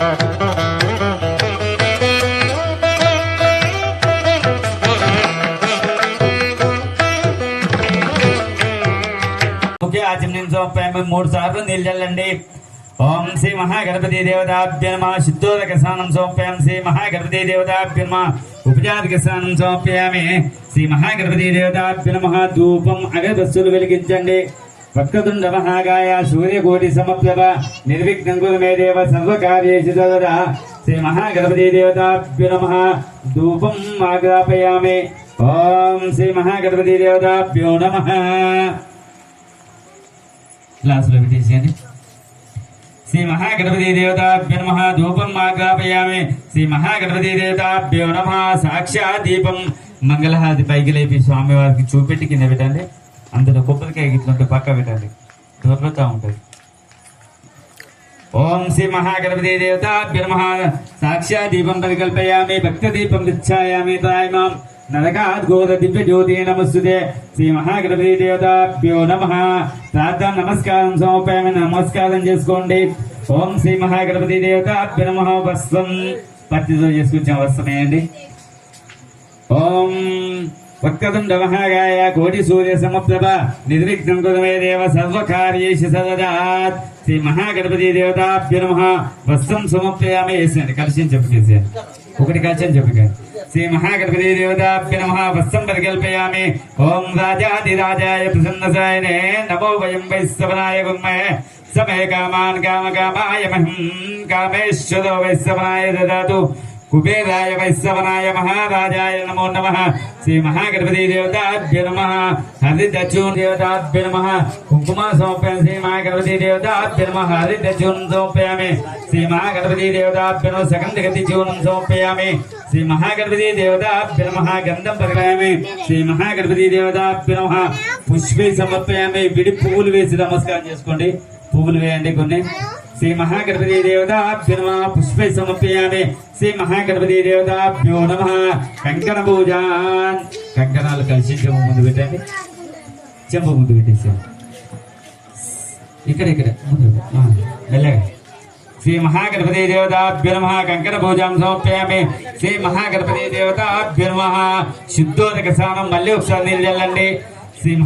ముఖ్య మూడు సార్లు నీళ్ళు చల్లండి ఓం శ్రీ మహాగణపతి దేవతాభ్య నమ. శుద్ధోదక స్నానం సోప్యాం శ్రీ మహాగణపతి దేవతాభ్య నమ. ఉపజాత స్నానం సోప్యామి శ్రీ మహాగణపతి దేవతాభ్య నమ. ధూపం అగరబస్సులు వెలిగించండి. వక్రతుండ మహాగాయ సూర్యకోటి సమప్లవ నిర్విఘ్నం కురు మే దేవ సర్వకార్యేషు సదా శ్రీ మహాగణపతి దేవతాభ్యు నమ ధూపం ఆగ్రాపయామి ఓం శ్రీ మహాగణపతి దేవతాభ్యో నమ క్లాసులో పెట్టేసేయండి శ్రీ మహాగణపతి దేవతాభ్య నమ ధూపం ఆగ్రాపయామి శ్రీ మహాగణపతి దేవతాభ్యో నమ సాక్షాత్ దీపం మంగళహారతి పైకి లేపి స్వామివారికి చూపెట్టి కింద పెట్టండి అందులో కొబ్బరికాయ గిట్లుంటే పక్క పెట్టాలి దొరుకుతూ ఉంటుంది. ఓం శ్రీ మహాగణపతి దేవతాభ్య నమ. దీపం పరికల్పయామి భక్త దీపం గచ్ఛాయామి తాయమాం. నరకాద్ గోద దివ్య జ్యోతి నమస్తుతే శ్రీ మహాగణపతి దేవతాభ్యో నమ. ప్రార్థన నమస్కారం సమర్పయామి నమస్కారం చేసుకోండి. ఓం శ్రీ మహాగణపతి దేవతాభ్య నమ. వస్త్రం. పత్తితో చేసుకొచ్చిన వస్త్రమే అండి. ఓం వక్రతుండ మహాగాయ కోటి సూర్య సమప్రభ నిద్రిగ్నం కురుమే దేవ సర్వకార్యేషు సదదాత్ శ్రీ మహాగణపతి దేవతాభ్య నమ వస్త్రం సమర్పయామి వేసాను కలిసి చెప్పి ఒకటి కలిసి అని చెప్పి శ్రీ మహాగణపతి దేవతాభ్య నమ। వస్త్రం పరికల్పయామి। ఓం రాజాదిరాజాయ ప్రసన్నసాయనే నమో వయం వైశ్వనాయ గుమ్మే సమే కామాన్ కామ కామాయ మహిం కామేశ్వరో వైశ్వనాయ దదాతు। కుబేరాయ వైశ్రవణాయ మహారాజాయ నమో నమ శ్రీ మహాగణపతి దేవతాభ్య నమ హరిదచూన్ దేవతాభ్య నమ కుంకుమ సమర్పయామి శ్రీ మహాగణపతి దేవతాభ్య నమ హరిదచూన్ సమర్పయామి శ్రీ మహాగణపతి దేవతాభ్య నమ సగంధగతి చూర్ణం సమర్పయామి శ్రీ మహాగణపతి దేవతాభ్య నమ గంధం పగలాయామి శ్రీ మహాగణపతి దేవతాభ్య నమ పుష్పే సమర్పయామి విడి పువ్వులు వేసి నమస్కారం చేసుకోండి. పువ్వులు వేయండి కొన్ని. శ్రీ మహాగణపతి దేవతాభ్య నమ పుష్పై సమర్పయామి శ్రీ మహాగణపతి దేవతాభ్యో నమ కంకణ పూజాన్ కంకణాలు కలిసి చెంబు ముందు పెట్టండి. చెంబు ముందు పెట్టేసాను ఇక్కడ ఇక్కడ ముందు వెళ్ళగా శ్రీ మహాగణపతి దేవతాభ్య నమ. కంకణ పూజాం సమర్పయామి. శ్రీ మహాగణపతి దేవతాభ్య నమ. శుద్ధోదక స్నానం మళ్ళీ ఒకసారి నీళ్ళు చల్లండి